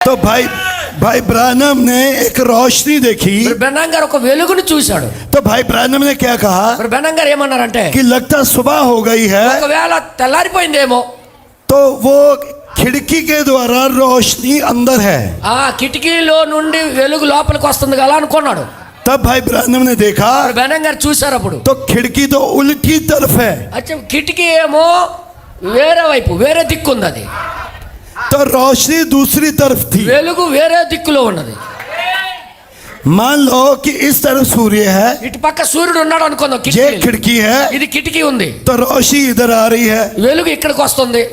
तो भाई भाई ब्रानम ने एक रोशनी देखी మరి బెన్నం గారు ఒక వెలుగుని చూశాడు तो भाई ब्रानम ने क्या कहा మరి బెన్నం గారు ఏమన్నారంటే कि लगता सुबह हो गई है ఒకవేళ తెల్లారిపోయిందేమో तो वो खिड़की के द्वारा रोशनी अंदर है ఆ కిటికీలో నుండి వెలుగు లోపలికి వస్తుంది కదా అనుకున్నాడు तब भाई ब्रानम ने देखा మరి బెన్నం గారు చూశారు అప్పుడు तो खिड़की तो उल्टी तरफ है అచ్చా కిటికీ ఏమో వేరే వైపు వేరే దిక్కు ఉంది అది तो रोशनी दूसरी तरफ थी వెలుగు వేరే దిక్కులో ఉన్నది मान लो कि इस तरफ सूर्य है ఇటు పక్క సూర్యుడు ఉన్నాడు అనుకుందాం ये కిటికీ खिड़की है ఇది కిటికీ ఉంది तो रोशनी इधर आ रही है వెలుగు ఇక్కడికి వస్తుంది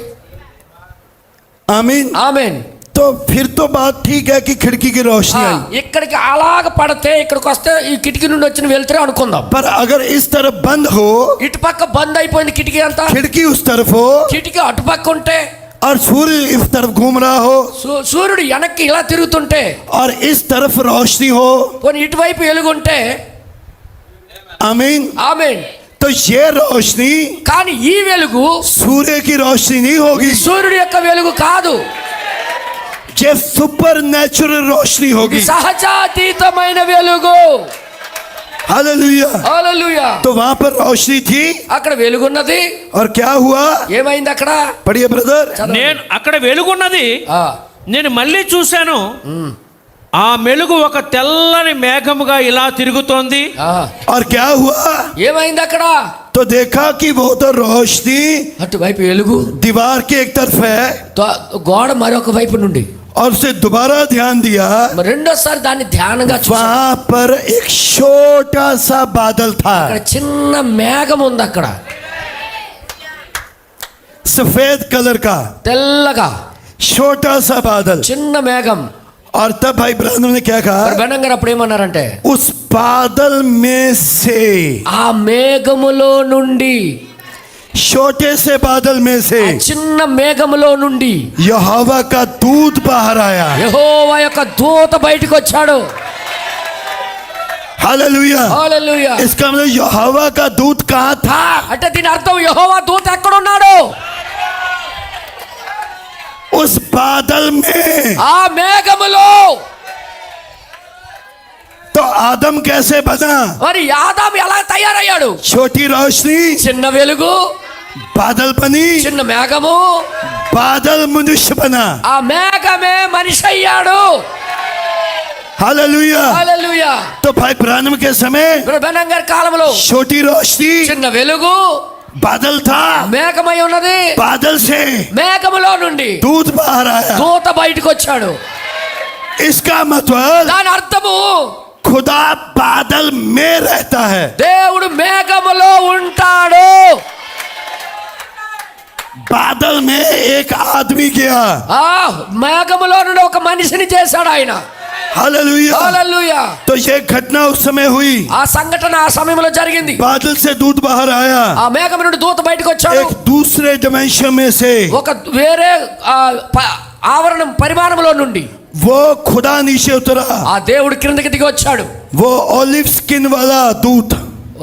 आमीन ఆమెన్ तो फिर तो बात ठीक है कि खिड़की की रोशनी आई ఇక్కడికి అలాగ పడితే ఇక్కడికి వస్తే ఈ కిటికీ నుండి వచ్చిన వెళ్తే అనుకుందాం पर अगर इस तरफ बंद हो ఇటు పక్క బంద్ అయిపోయింది కిటికీ అంతా खिड़की उस तरफ हो కిటికీ అటు పక్క ఉంటే और सूर्य इस तरफ घूम रहा हो సూ- సూర్యుడు వెనక్కి ఇలా తిరుగుతుంటే और इस तरफ रोशनी हो పోనీ ఇటువైపు వెలుగుంటే आमीन ఆమెన్ तो ये रोशनी కానీ ఈ వెలుగు सूर्य की रोशनी नहीं होगी సూర్యుడి యొక్క వెలుగు కాదు ये सुपर नेचुरल रोशनी होगी సహజాతీతమైన వెలుగు हालेलुया హల్లెలూయా तो वहां पर रोशनी थी అక్కడ వెలుగున్నది और क्या हुआ ఏమైంది అక్కడ पढ़िए ब्रदर చదవండి. నేను అక్కడ వెలుగున్నది ఆ, నేను మళ్ళీ చూశాను ఆ మెలుగు ఒక తెల్లని మేఘముగా ఇలా తిరుగుతోంది ఆ. और क्या हुआ ఏమైంది అక్కడ तो देखा कि वो तो रोशनी అటువైపు వెలుగు दीवार के एक तरफ है తో- గోడ మరొక వైపు నుండి और उसे दोबारा ध्यान दिया మరి రెండోసారి దాన్ని ధ్యానంగా చూసా वहां पर एक छोटा सा बादल था అక్కడ చిన్న మేఘం ఉంది అక్కడ सफेद कलर का తెల్లగా छोटा सा बादल చిన్న మేఘం और तब भाई ब्रहण ने क्या మరి कहा బెన్నం గారు అప్పుడు ఏమన్నారంటే उस बादल में से ఆ మేఘములో నుండి छोटे से बादल में से ఆ చిన్న మేఘములో నుండి यहोवा का दूध बाहर आया యెహోవా యొక్క దూత బయటకు వచ్చాడు हालेलुया హల్లెలూయా इसका मतलब यहोवा का दूध कहाँ था అంటే దీని అర్థం యెహోవా దూత ఎక్కడ ఉన్నాడు उस बादल में ఆ మేఘములో तो आदम कैसे बना మరి యాదాం ఎలా తయారయ్యాడు छोटी रोशनी చిన్న వెలుగు बादल बनी చిన్న మేఘము बादल मनुष्य बना ఆ మేఘమే మనిషి అయ్యాడు हालेलुया హల్లెలూయా तो भाई ब्रहण के समय ఇప్పుడు బెన్నం గారి కాలంలో छोटी रोशनी చిన్న వెలుగు बादल था మేఘమై ఉన్నది बादल से మేఘములో నుండి दूध बाहर आया దూత బయటకు వచ్చాడు इसका मतलब దాని అర్థము खुदा बादल में रहता है बादल में एक आदमी गया ఆ మేఘములో నుండి ఒక మనిషిని చేశాడు ఆయన हालेलुया హల్లెలూయా तो ये घटना उस समय हुई ఆ సంఘటన ఆ సమయంలో జరిగింది बादल से दूध बाहर आया ఆ మేఘం నుండి దూత బయటకు వచ్చాడు एक दूसरे डिमेंशन में से ఒక వేరే ఆ, ప- ఆవరణం పరిమాణంలో నుండి वो खुदा नीचे उतरा ఆ దేవుడు క్రిందకి దిగి వచ్చాడు वो ऑलिव स्किन वाला दूध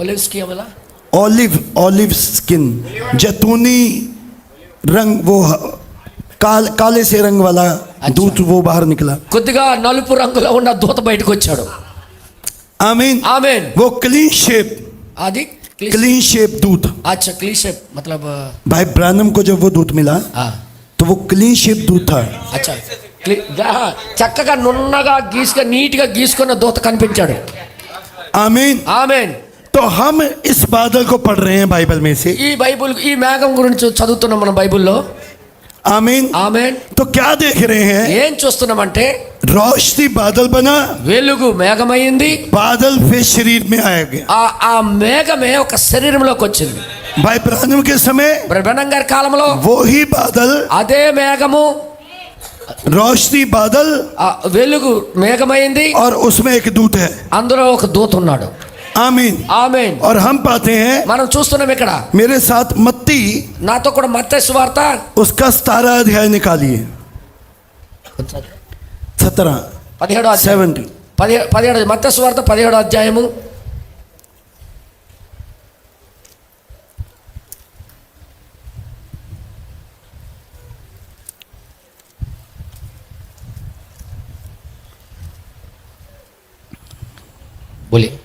ఒలివ్స్ కి ఏమలా? ऑलिव ऑलिव स्किन जैतूनी रंग वो काल काले से रंग वाला दूध वो बाहर निकला కొద్దిగా నలుపు రంగులో ఉన్న దూత బయటకు వచ్చాడు आमीन ఆమెన్ वो क्लीन शेप అది क्लीन शेप दूध अच्छा क्लीशेप मतलब भाई ब्रानम को जब वो दूध मिला ఆ, तो वो क्लीन शेप दूध था అచ్చా క్లి- గా- చక్కగా నున్నగా గీసుగా నీట్గా గీసుకున్న దూత కనిపించాడు आमीन ఆమెన్ तो हम इस बादल को पढ़ रहे हैं बाइबल में से ఈ బైబుల్ ఈ మేఘం గురించి చదువుతున్నాం మనం బైబిల్లో आमीन ఆమెన్ तो क्या देख रहे हैं ఏం చూస్తున్నామంటే रोशनी बादल बना వెలుగు మేఘమైంది बादल फिर शरीर में आ गया ఆ ఆ మేఘమే ఒక శరీరంలోకి వచ్చింది भाई ब्रानम के समय బ్రహ్మణం గారి కాలంలో वो ही बादल అదే మేఘము रोशनी बादल ఆ వెలుగు మేఘమైంది और उसमें एक दूत है అందులో ఒక దూత ఉన్నాడు आमीन। आमीन। और हम पाते हैं मन चूस्तुना इकड़ा मेरे साथ मत्ती ना तो कोड मत्ते सुवार्त उसका सतारा अध्याय निकालिए। सत्रह पदहेड़ो अध्याय सेवेंटी पदहेड़ो मत्ते सुवार्त पदहेड़ो अध्याय बोलिए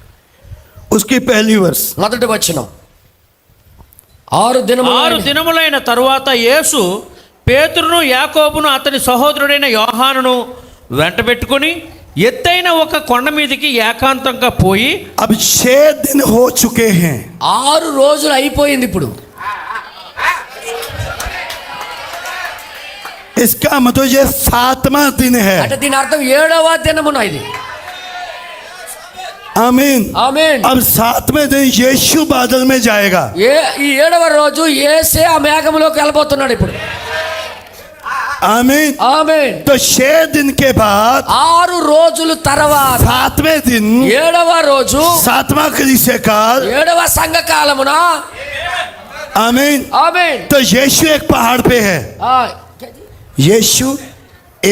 उसकी पहली वर्ष మొదటి వచనం ఆరు దినములు ఆరు దినములైన తరువాత యేసు పేతురును యాకోబును అతని సహోదరుడైన యోహానును వెంటబెట్టుకుని ఎత్తైన ఒక కొండ మీదకి ఏకాంతంగా పోయి अब छह दिन हो चुके हैं ఆరు రోజులు అయిపోయింది ఇప్పుడు इसका मतलब ये सातवां दिन है అంటే దీని అర్థం ఏడవ దినమున ఇది आमीन ఆమేన్ अब सातवें दिन यीशु बादल में जाएगा ఏ ఈ ఏడవ రోజు ఏసే ఆ మేఘంలోకి వెళ్ళబోతున్నాడు ఇప్పుడు आमीन ఆమేన్ तो छह दिन के बाद ఆరు రోజుల తర్వాత सातवें दिन ఏడవ రోజు सातवां कलीसिया काल ఏడవ సంఘకాలమున आमीन ఆమేన్ तो यीशु एक पहाड़ पे है ఆ, यीशु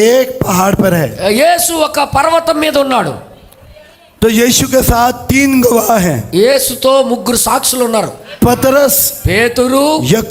एक पहाड़ पर है యేసు ఒక పర్వతం మీద ఉన్నాడు तो यीशु के साथ तीन गवाह हैं యేసుతో ముగ్గురు సాక్షులు ఉన్నారు पतरस పేతురు यकूब